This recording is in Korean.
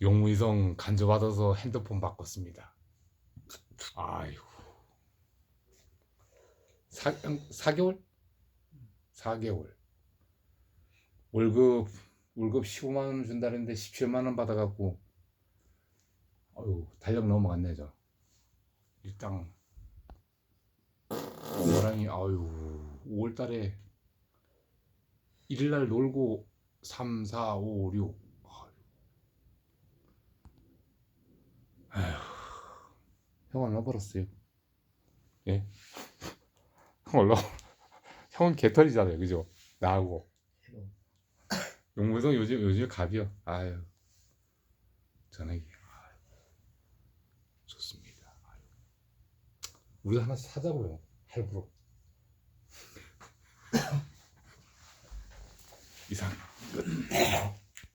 용의성 간주받아서 핸드폰 바꿨습니다. 아이고. 4, 4개월? 4개월. 월급 월급 15만 원 준다는데 17만 원 받아갖고 아유 달력 넘어갔네 저. 일당 호랑이 아유 5월 달에 1일 날 놀고 3, 4, 5, 6 아휴 형 벌었어요? 예? 형 얼마 형은 개털이잖아요. 그죠? 나하고. 용무성 요즘 요즘 갑이요. 아유. 아유, 좋습니다. 아유. 우리 하나 사자고요. 할부로. 이상. 끝